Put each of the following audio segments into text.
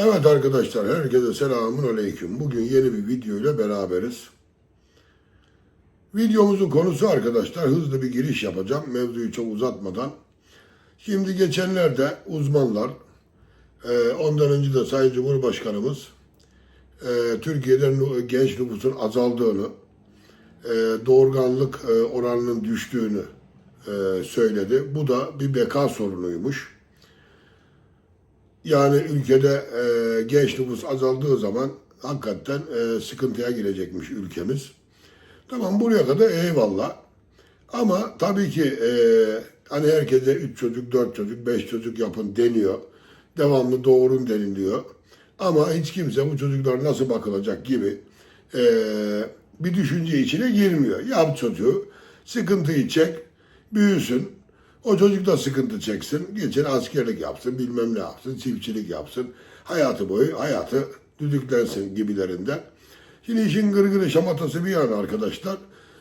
Evet arkadaşlar herkese selamun aleyküm. Bugün yeni bir video ile beraberiz. Videomuzun konusu arkadaşlar hızlı bir giriş yapacağım mevzuyu çok uzatmadan. Şimdi geçenlerde uzmanlar e, ondan önce de Sayın Cumhurbaşkanımız e, Türkiye'de genç nüfusun azaldığını, e, doğurganlık oranının düştüğünü söyledi. Bu da bir beka sorunuymuş. Yani ülkede e, genç nüfus azaldığı zaman hakikaten e, sıkıntıya girecekmiş ülkemiz. Tamam buraya kadar eyvallah. Ama tabii ki e, hani herkese 3 çocuk, 4 çocuk, 5 çocuk yapın deniyor. Devamlı doğurun deniliyor. Ama hiç kimse bu çocuklar nasıl bakılacak gibi e, bir düşünce içine girmiyor. Yap çocuğu, sıkıntıyı çek, büyüsün. O çocuk da sıkıntı çeksin. Geçen askerlik yapsın, bilmem ne yapsın, çiftçilik yapsın. Hayatı boyu hayatı düdüklensin gibilerinden. Şimdi işin gırgırı şamatası bir yana arkadaşlar.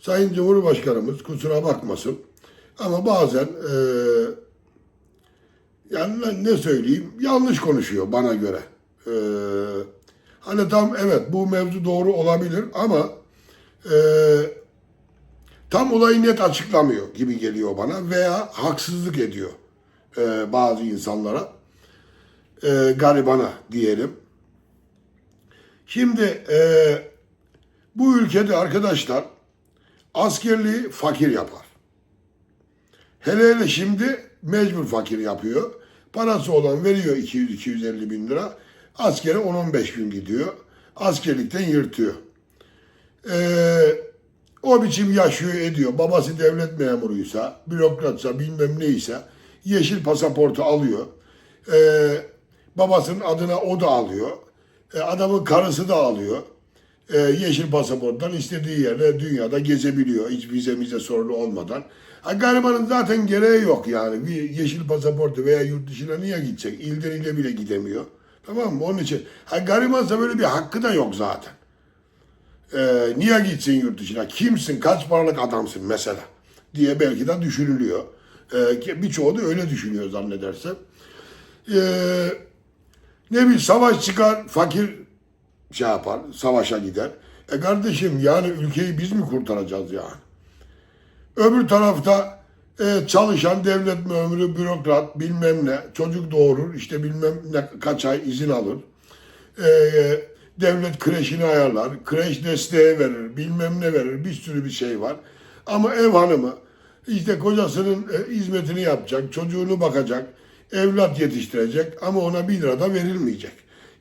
Sayın Cumhurbaşkanımız kusura bakmasın. Ama bazen eee yani ne- söyleyeyim yanlış konuşuyor bana göre. Eee, hani tam evet bu mevzu doğru olabilir ama eee, tam olayı net açıklamıyor gibi geliyor bana veya haksızlık ediyor eee, bazı insanlara. Eee, garibana diyelim. Şimdi eee, bu ülkede arkadaşlar askerliği fakir yapar. Hele hele şimdi mecbur fakir yapıyor. Parası olan veriyor 200-250 bin lira. Askere 10-15 gün gidiyor. Askerlikten yırtıyor. Ee, o biçim yaşıyor ediyor. Babası devlet memuruysa, bürokratsa bilmem neyse yeşil pasaportu alıyor. Ee, babasının adına o da alıyor. Ee, adamın karısı da alıyor. Ee, yeşil pasaporttan istediği yerde dünyada gezebiliyor. Hiç vize mize sorunu olmadan. Ha, garibanın zaten gereği yok yani. Bir yeşil pasaportu veya yurt dışına niye gidecek? İlden ile bile gidemiyor. Tamam mı? Onun için. Ha, garibansa böyle bir hakkı da yok zaten. Ee, niye gitsin yurt dışına? Kimsin? Kaç paralık adamsın mesela? Diye belki de düşünülüyor. Ki birçoğu da öyle düşünüyor zannedersem. Ee, ne bileyim savaş çıkar, fakir şey yapar, savaşa gider. E kardeşim yani ülkeyi biz mi kurtaracağız yani? Öbür tarafta e, çalışan devlet memuru, bürokrat bilmem ne, çocuk doğurur, işte bilmem ne kaç ay izin alır. E, devlet kreşini ayarlar, kreş desteği verir, bilmem ne verir, bir sürü bir şey var. Ama ev hanımı işte kocasının e, hizmetini yapacak, çocuğunu bakacak, evlat yetiştirecek ama ona bir lira da verilmeyecek.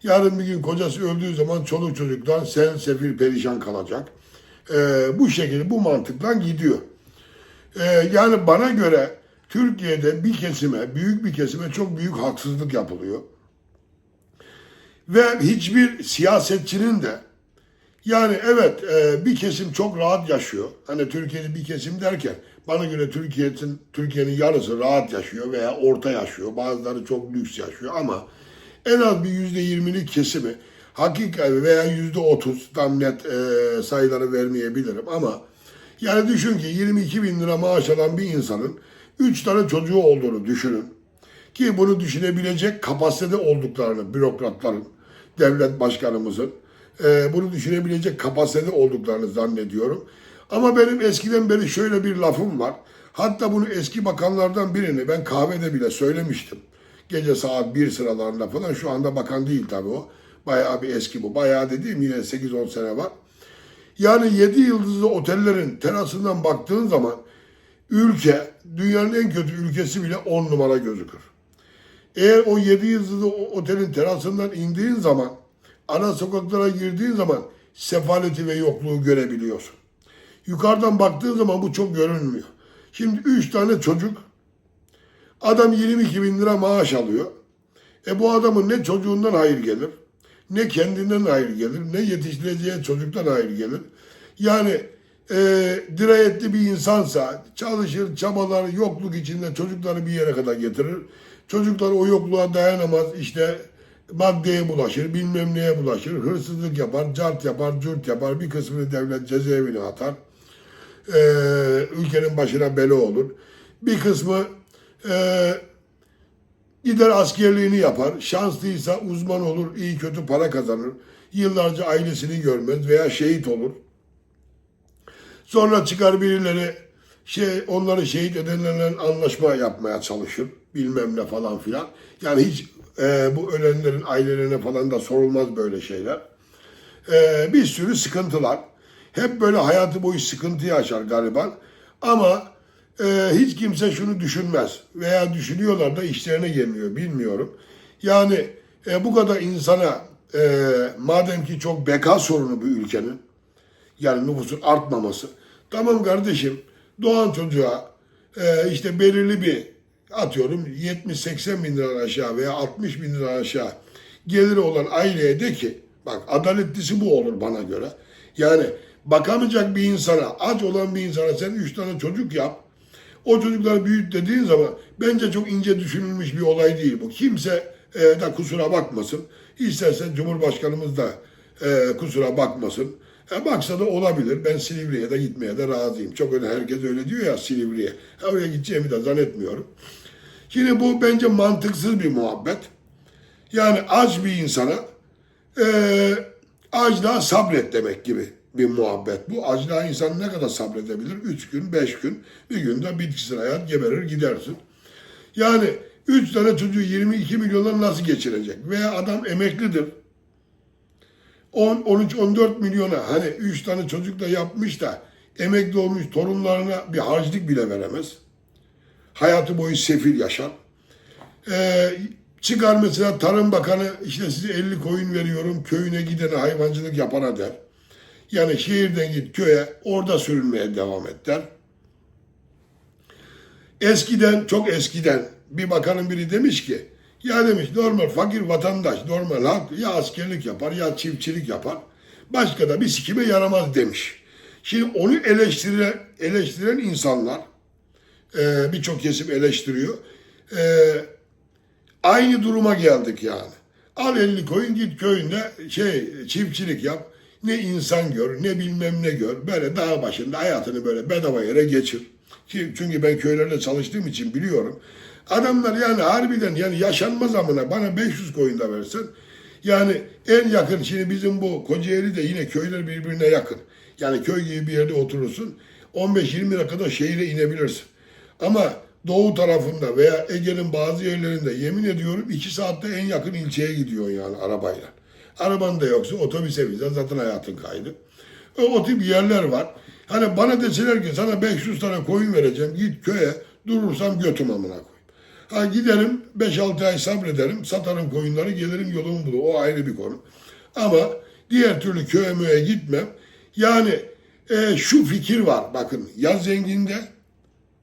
Yarın bir gün kocası öldüğü zaman çoluk çocuktan sen sefil perişan kalacak. E, bu şekilde bu mantıkla gidiyor. Ee, yani bana göre Türkiye'de bir kesime, büyük bir kesime çok büyük haksızlık yapılıyor. Ve hiçbir siyasetçinin de yani evet e, bir kesim çok rahat yaşıyor. Hani Türkiye'de bir kesim derken bana göre Türkiye'nin Türkiye'nin yarısı rahat yaşıyor veya orta yaşıyor. Bazıları çok lüks yaşıyor ama en az bir yüzde yirmilik kesimi hakikaten veya yüzde otuz tam net e, sayıları vermeyebilirim ama yani düşün ki 22 bin lira maaş alan bir insanın 3 tane çocuğu olduğunu düşünün. Ki bunu düşünebilecek kapasitede olduklarını bürokratların, devlet başkanımızın e, bunu düşünebilecek kapasitede olduklarını zannediyorum. Ama benim eskiden beri şöyle bir lafım var. Hatta bunu eski bakanlardan birini ben kahvede bile söylemiştim. Gece saat 1 sıralarında falan şu anda bakan değil tabii o. Bayağı bir eski bu. Bayağı dediğim yine 8-10 sene var. Yani 7 yıldızlı otellerin terasından baktığın zaman ülke dünyanın en kötü ülkesi bile 10 numara gözükür. Eğer o 7 yıldızlı otelin terasından indiğin zaman ana sokaklara girdiğin zaman sefaleti ve yokluğu görebiliyorsun. Yukarıdan baktığın zaman bu çok görünmüyor. Şimdi 3 tane çocuk adam 22 bin lira maaş alıyor. E bu adamın ne çocuğundan hayır gelir, ne kendinden hayır gelir, ne yetiştireceği çocuktan hayır gelir. Yani e, dirayetli bir insansa çalışır, çabalar, yokluk içinde çocukları bir yere kadar getirir. Çocuklar o yokluğa dayanamaz, işte maddeye bulaşır, bilmem neye bulaşır, hırsızlık yapar, cart yapar, cürt yapar, bir kısmını devlet cezaevine atar. E, ülkenin başına bela olur. Bir kısmı e, Gider askerliğini yapar. Şanslıysa uzman olur, iyi kötü para kazanır. Yıllarca ailesini görmez veya şehit olur. Sonra çıkar birileri şey onları şehit edenlerle anlaşma yapmaya çalışır. Bilmem ne falan filan. Yani hiç e, bu ölenlerin ailelerine falan da sorulmaz böyle şeyler. E, bir sürü sıkıntılar. Hep böyle hayatı boyu sıkıntı yaşar gariban. Ama e, hiç kimse şunu düşünmez. Veya düşünüyorlar da işlerine gelmiyor bilmiyorum. Yani e, bu kadar insana e, madem ki çok beka sorunu bu ülkenin yani nüfusun artmaması. Tamam kardeşim doğan çocuğa e, işte belirli bir atıyorum 70-80 bin lira aşağı veya 60 bin lira aşağı geliri olan aileye de ki bak adaletlisi bu olur bana göre. Yani bakamayacak bir insana aç olan bir insana sen 3 tane çocuk yap. O çocukları büyüt dediğin zaman bence çok ince düşünülmüş bir olay değil bu. Kimse e, de kusura bakmasın. İstersen Cumhurbaşkanımız da e, kusura bakmasın. E, baksa da olabilir. Ben Silivri'ye de gitmeye de razıyım. Çok öyle herkes öyle diyor ya Silivri'ye. Ha, Oraya gideceğimi de zannetmiyorum. Şimdi bu bence mantıksız bir muhabbet. Yani aç bir insana e, açlığa sabret demek gibi bir muhabbet. Bu açlığa insan ne kadar sabredebilir? Üç gün, beş gün, bir günde bitkisel hayat geberir gidersin. Yani üç tane çocuğu 22 milyondan nasıl geçirecek? Veya adam emeklidir. 10, 13, 14 milyona hani 3 tane çocuk da yapmış da emekli olmuş torunlarına bir harçlık bile veremez. Hayatı boyu sefil yaşar. Ee, çıkar mesela Tarım Bakanı işte size 50 koyun veriyorum köyüne gidene hayvancılık yapana der. Yani şehirden git köye orada sürünmeye devam et der. Eskiden çok eskiden bir bakanın biri demiş ki ya demiş normal fakir vatandaş normal halk ya askerlik yapar ya çiftçilik yapar. Başka da bir sikime yaramaz demiş. Şimdi onu eleştiren, eleştiren insanlar e, birçok kesim eleştiriyor. E, aynı duruma geldik yani. Al 50 koyun git köyünde şey çiftçilik yap. Ne insan gör ne bilmem ne gör. Böyle dağ başında hayatını böyle bedava yere geçir. Çünkü ben köylerde çalıştığım için biliyorum. Adamlar yani harbiden yani yaşanmaz amına bana 500 koyun da versen yani en yakın şimdi bizim bu Kocaeli de yine köyler birbirine yakın. Yani köy gibi bir yerde oturursun 15-20 dakikada şehire inebilirsin. Ama doğu tarafında veya Ege'nin bazı yerlerinde yemin ediyorum 2 saatte en yakın ilçeye gidiyor yani arabayla. Araban da yoksa otobüse binsen zaten hayatın kaydı. O, o tip yerler var. Hani bana deseler ki sana 500 tane koyun vereceğim git köye durursam götüm amına koyayım. Ha giderim 5-6 ay sabrederim satarım koyunları gelirim yolumu bulur. O ayrı bir konu. Ama diğer türlü köye möye gitmem. Yani e, şu fikir var bakın ya zenginde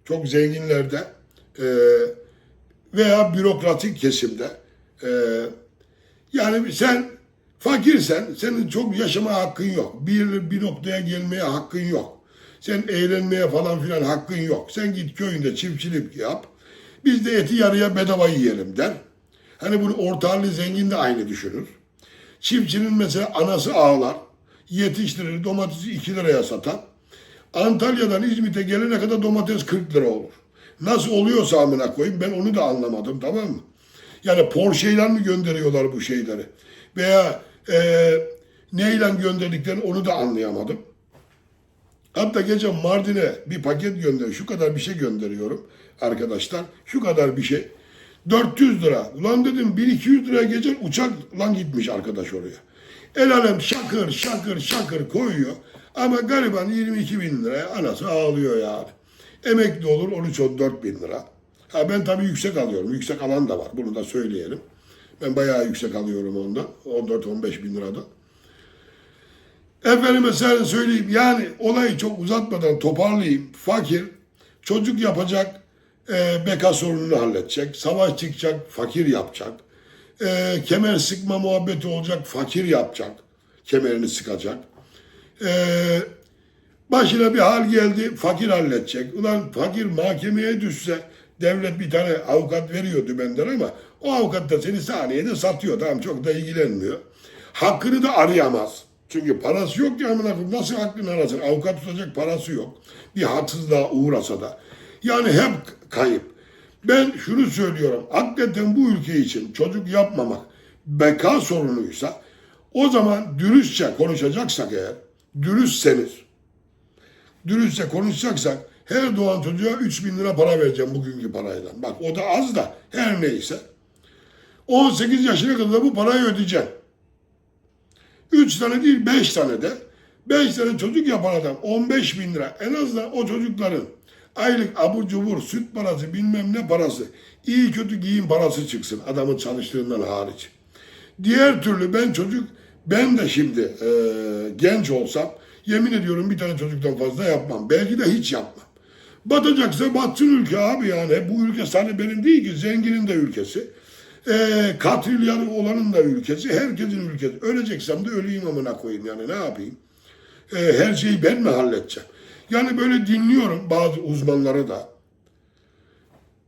çok zenginlerde e, veya bürokratik kesimde e, yani sen fakirsen senin çok yaşama hakkın yok. Bir, bir noktaya gelmeye hakkın yok. Sen eğlenmeye falan filan hakkın yok. Sen git köyünde çiftçilik yap. Biz de eti yarıya bedava yiyelim der. Hani bunu orta halli zengin de aynı düşünür. Çiftçinin mesela anası ağlar. Yetiştirir domatesi 2 liraya satar. Antalya'dan İzmit'e gelene kadar domates 40 lira olur. Nasıl oluyorsa amına koyayım ben onu da anlamadım tamam mı? Yani Porsche'yle mi gönderiyorlar bu şeyleri? Veya e, neyle gönderdiklerini onu da anlayamadım. Hatta geçen Mardin'e bir paket gönder, şu kadar bir şey gönderiyorum arkadaşlar. Şu kadar bir şey. 400 lira. Ulan dedim 1200 liraya geçen uçak lan gitmiş arkadaş oraya. El alem şakır şakır şakır koyuyor. Ama gariban 22 bin liraya anası ağlıyor yani. Emekli olur 13-14 bin lira. Ha ben tabii yüksek alıyorum. Yüksek alan da var. Bunu da söyleyelim. Ben bayağı yüksek alıyorum ondan. 14-15 bin liradan. Efendime sen söyleyeyim yani olayı çok uzatmadan toparlayayım. Fakir çocuk yapacak e, beka sorununu halledecek. Savaş çıkacak fakir yapacak. E, kemer sıkma muhabbeti olacak fakir yapacak. Kemerini sıkacak. E, başına bir hal geldi fakir halledecek. Ulan fakir mahkemeye düşse devlet bir tane avukat veriyor dümenden ama o avukat da seni saniyede satıyor. Tamam çok da ilgilenmiyor. Hakkını da arayamaz. Çünkü parası yok ya amına koyayım. Nasıl hakkını arasın? Avukat tutacak parası yok. Bir haksızlığa uğrasa da. Yani hep kayıp. Ben şunu söylüyorum. Hakikaten bu ülke için çocuk yapmamak beka sorunuysa o zaman dürüstçe konuşacaksak eğer, dürüstseniz, dürüstçe konuşacaksak her doğan çocuğa 3 bin lira para vereceğim bugünkü parayla. Bak o da az da her neyse. 18 yaşına kadar bu parayı ödeyeceğim. 3 tane değil 5 tane de 5 tane çocuk yapan adam 15 bin lira en azından o çocukların aylık abur cubur süt parası bilmem ne parası iyi kötü giyim parası çıksın adamın çalıştığından hariç. Diğer türlü ben çocuk ben de şimdi e, genç olsam yemin ediyorum bir tane çocuktan fazla yapmam. Belki de hiç yapmam. Batacaksa batsın ülke abi yani. Bu ülke sadece benim değil ki zenginin de ülkesi. E, katrilyanı olanın da ülkesi. Herkesin ülkesi. Öleceksem de öleyim amına koyayım yani ne yapayım. E, her şeyi ben mi halledeceğim? Yani böyle dinliyorum bazı uzmanları da.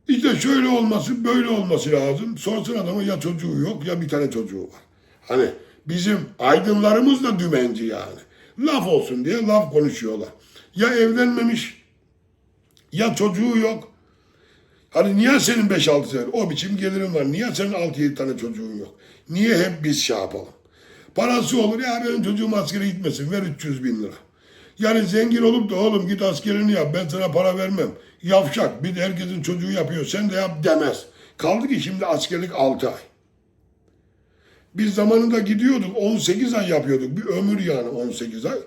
İşte şöyle olması, böyle olması lazım. Sorsun adama ya çocuğu yok ya bir tane çocuğu var. Hani bizim aydınlarımız da dümenci yani. Laf olsun diye laf konuşuyorlar. Ya evlenmemiş ya çocuğu yok. Hani niye senin 5-6 tane o biçim gelirin var? Niye senin 6-7 tane çocuğun yok? Niye hep biz şey yapalım? Parası olur ya benim çocuğum askere gitmesin ver 300 bin lira. Yani zengin olup da oğlum git askerini yap ben sana para vermem. Yavşak bir de herkesin çocuğu yapıyor sen de yap demez. Kaldı ki şimdi askerlik 6 ay. Biz zamanında gidiyorduk 18 ay yapıyorduk bir ömür yani 18 ay.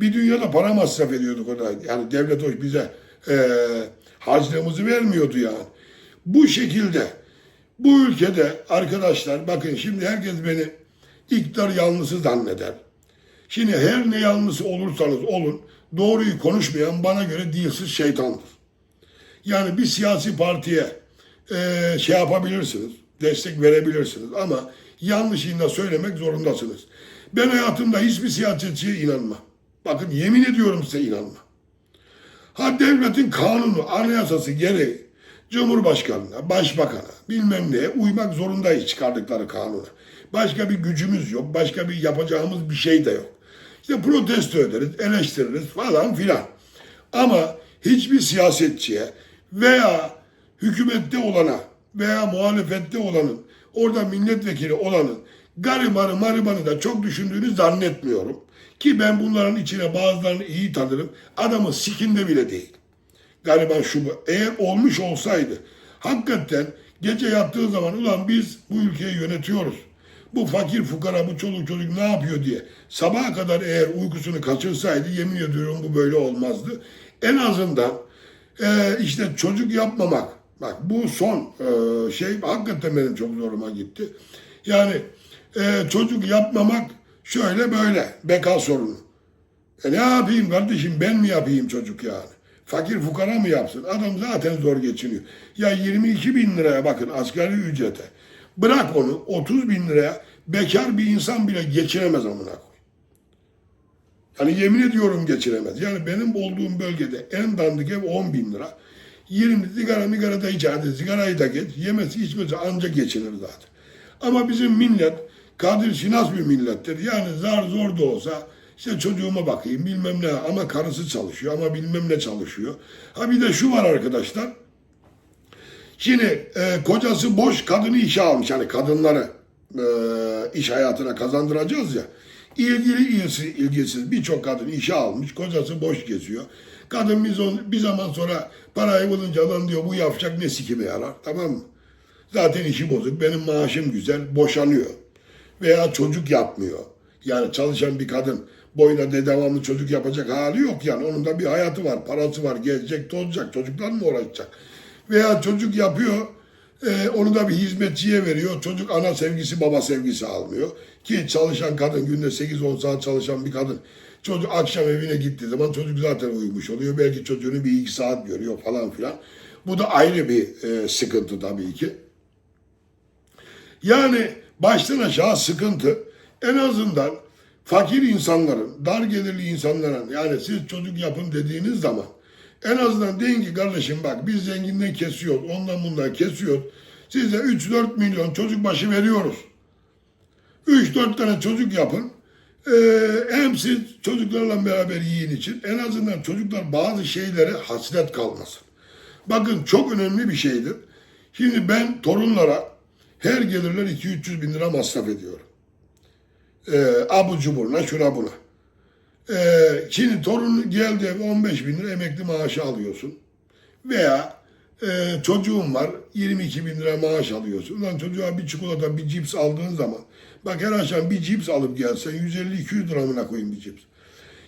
Bir dünyada para masraf ediyorduk o da. Yani devlet o bize eee harcığımızı vermiyordu yani. Bu şekilde bu ülkede arkadaşlar bakın şimdi herkes beni iktidar yanlısı zanneder. Şimdi her ne yanlısı olursanız olun doğruyu konuşmayan bana göre dilsiz şeytandır. Yani bir siyasi partiye eee, şey yapabilirsiniz, destek verebilirsiniz ama yanlışını da söylemek zorundasınız. Ben hayatımda hiçbir siyasetçiye inanmam. Bakın yemin ediyorum size inanmam. Ha devletin kanunu, anayasası gereği Cumhurbaşkanına, başbakana, bilmem neye uymak zorundayız çıkardıkları kanuna. Başka bir gücümüz yok, başka bir yapacağımız bir şey de yok. İşte protesto ederiz, eleştiririz falan filan. Ama hiçbir siyasetçiye veya hükümette olana veya muhalefette olanın, orada milletvekili olanın garibanı maribanı da çok düşündüğünü zannetmiyorum. Ki ben bunların içine bazılarını iyi tanırım. Adamın sikinde bile değil. Gariban şu bu. Eğer olmuş olsaydı hakikaten gece yattığı zaman ulan biz bu ülkeyi yönetiyoruz. Bu fakir fukara bu çoluk çocuk ne yapıyor diye sabaha kadar eğer uykusunu kaçırsaydı yemin ediyorum bu böyle olmazdı. En azından e, işte çocuk yapmamak. Bak bu son e, şey hakikaten benim çok zoruma gitti. Yani e, çocuk yapmamak şöyle böyle beka sorunu. E ne yapayım kardeşim ben mi yapayım çocuk yani? Fakir fukara mı yapsın? Adam zaten zor geçiniyor. Ya 22 bin liraya bakın asgari ücrete. Bırak onu 30 bin liraya bekar bir insan bile geçinemez amına koy. Yani yemin ediyorum geçiremez. Yani benim olduğum bölgede en dandik ev 10 bin lira. 20 sigara migara da hadi sigarayı da geç. Yemesi içmesi anca geçinir zaten. Ama bizim millet kadir şinas bir millettir. Yani zar zor da olsa işte çocuğuma bakayım bilmem ne ama karısı çalışıyor ama bilmem ne çalışıyor. Ha bir de şu var arkadaşlar. Şimdi e, kocası boş kadını işe almış. Yani kadınları e, iş hayatına kazandıracağız ya. İlgili ilgisiz, ilgisiz birçok kadın işe almış. Kocası boş geziyor. Kadın bir, zon- bir zaman sonra parayı bulunca adam diyor bu yapacak ne sikime yarar tamam mı? Zaten işi bozuk. Benim maaşım güzel. Boşanıyor. Veya çocuk yapmıyor. Yani çalışan bir kadın boyuna de devamlı çocuk yapacak hali yok yani. Onun da bir hayatı var, parası var, gezecek, tozacak, çocuklarla mı uğraşacak? Veya çocuk yapıyor, e, onu da bir hizmetçiye veriyor. Çocuk ana sevgisi, baba sevgisi almıyor. Ki çalışan kadın, günde 8-10 saat çalışan bir kadın. Çocuk akşam evine gittiği zaman çocuk zaten uyumuş oluyor. Belki çocuğunu bir iki saat görüyor falan filan. Bu da ayrı bir e, sıkıntı tabii ki. Yani baştan aşağı sıkıntı. En azından fakir insanların, dar gelirli insanların yani siz çocuk yapın dediğiniz zaman en azından deyin ki kardeşim bak biz zenginden kesiyoruz, ondan bundan kesiyoruz. Size 3-4 milyon çocuk başı veriyoruz. 3-4 tane çocuk yapın. Ee, hem siz çocuklarla beraber yiyin için en azından çocuklar bazı şeylere hasret kalmasın. Bakın çok önemli bir şeydir. Şimdi ben torunlara her gelirler 200-300 bin lira masraf ediyorum. Ee, abu cuburuna, şuna buna. Ee, şimdi torun geldi eve 15 bin lira emekli maaşı alıyorsun. Veya e, çocuğun var 22 bin lira maaş alıyorsun. Lan çocuğa bir çikolata bir cips aldığın zaman bak her akşam bir cips alıp gelsen 150-200 liramına koyayım bir cips.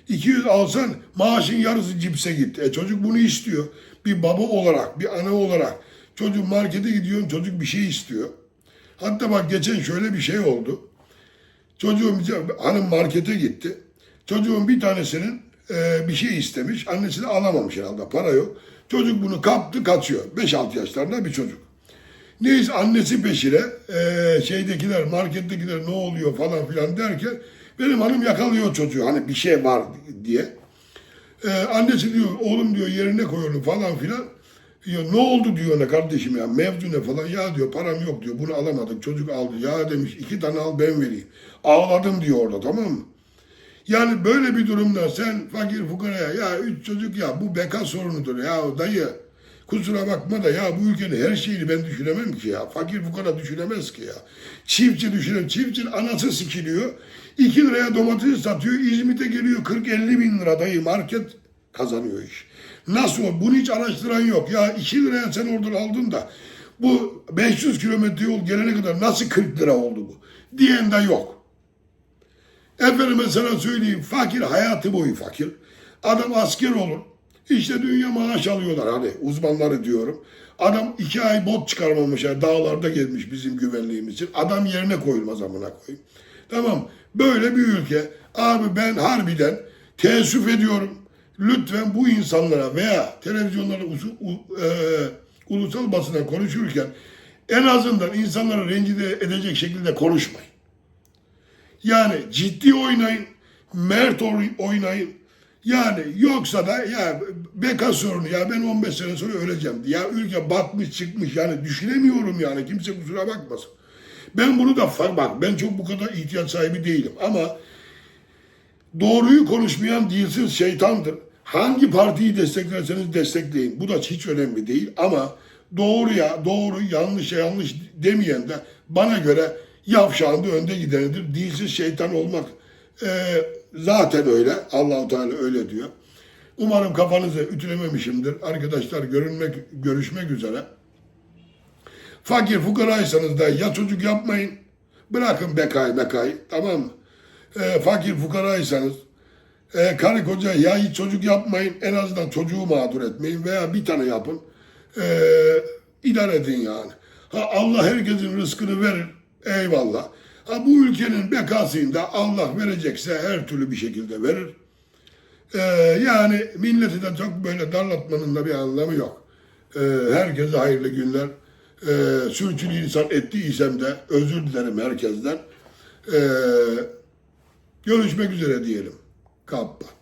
200 alsan maaşın yarısı cipse gitti. E çocuk bunu istiyor. Bir baba olarak, bir ana olarak çocuk markete gidiyor, çocuk bir şey istiyor. Hatta bak geçen şöyle bir şey oldu. Çocuğum hanım markete gitti. Çocuğun bir tanesinin e, bir şey istemiş. Annesi de alamamış herhalde. Para yok. Çocuk bunu kaptı kaçıyor. 5-6 yaşlarında bir çocuk. Neyse annesi peşine e, şeydekiler markettekiler ne oluyor falan filan derken benim hanım yakalıyor çocuğu hani bir şey var diye. E, annesi diyor oğlum diyor yerine koyuyorum falan filan. Ya ne oldu diyor ne kardeşim ya mevzu ne falan ya diyor param yok diyor bunu alamadık çocuk aldı ya demiş iki tane al ben vereyim. Ağladım diyor orada tamam mı? Yani böyle bir durumda sen fakir fukaraya ya üç çocuk ya bu beka sorunudur ya dayı kusura bakma da ya bu ülkenin her şeyini ben düşünemem ki ya. Fakir fukara düşünemez ki ya. Çiftçi düşünem. Çiftçinin anası sikiliyor. 2 liraya domates satıyor. İzmit'e geliyor 40-50 bin lira dayı market kazanıyor iş. Nasıl o? Bunu hiç araştıran yok. Ya 2 liraya sen oradan aldın da bu 500 kilometre yol gelene kadar nasıl 40 lira oldu bu? Diyen de yok. Efendime sana söyleyeyim fakir hayatı boyu fakir. Adam asker olur. İşte dünya maaş alıyorlar hani uzmanları diyorum. Adam iki ay bot çıkarmamış ya dağlarda gezmiş bizim güvenliğimiz için. Adam yerine koyulmaz amına koyayım. Tamam böyle bir ülke. Abi ben harbiden teessüf ediyorum. Lütfen bu insanlara veya televizyonlarda usu- u- e, ulusal basına konuşurken en azından insanları rencide edecek şekilde konuşmayın. Yani ciddi oynayın, mert oy- oynayın. Yani yoksa da ya beka sorunu ya ben 15 sene sonra öleceğim. Ya ülke batmış çıkmış yani düşünemiyorum yani kimse kusura bakmasın. Ben bunu da bak ben çok bu kadar ihtiyaç sahibi değilim ama doğruyu konuşmayan dilsiz şeytandır. Hangi partiyi desteklerseniz destekleyin. Bu da hiç önemli değil ama doğruya doğru yanlışa yanlış demeyen de bana göre yavşağında önde gidenidir. Dilsiz şeytan olmak e, zaten öyle. Allahu Teala öyle diyor. Umarım kafanızı ütülememişimdir. Arkadaşlar görünmek, görüşmek üzere. Fakir fukaraysanız da ya çocuk yapmayın. Bırakın bekayı bekayı tamam mı? E, fakir fukaraysanız e, karı koca ya hiç çocuk yapmayın en azından çocuğu mağdur etmeyin veya bir tane yapın. E, idare edin yani. Ha, Allah herkesin rızkını verir. Eyvallah. Ha, bu ülkenin bekasını da Allah verecekse her türlü bir şekilde verir. E, yani milleti de çok böyle darlatmanın da bir anlamı yok. E, herkese hayırlı günler. E, sürçülisan ettiysem de özür dilerim herkesten. E, görüşmek üzere diyelim. capa.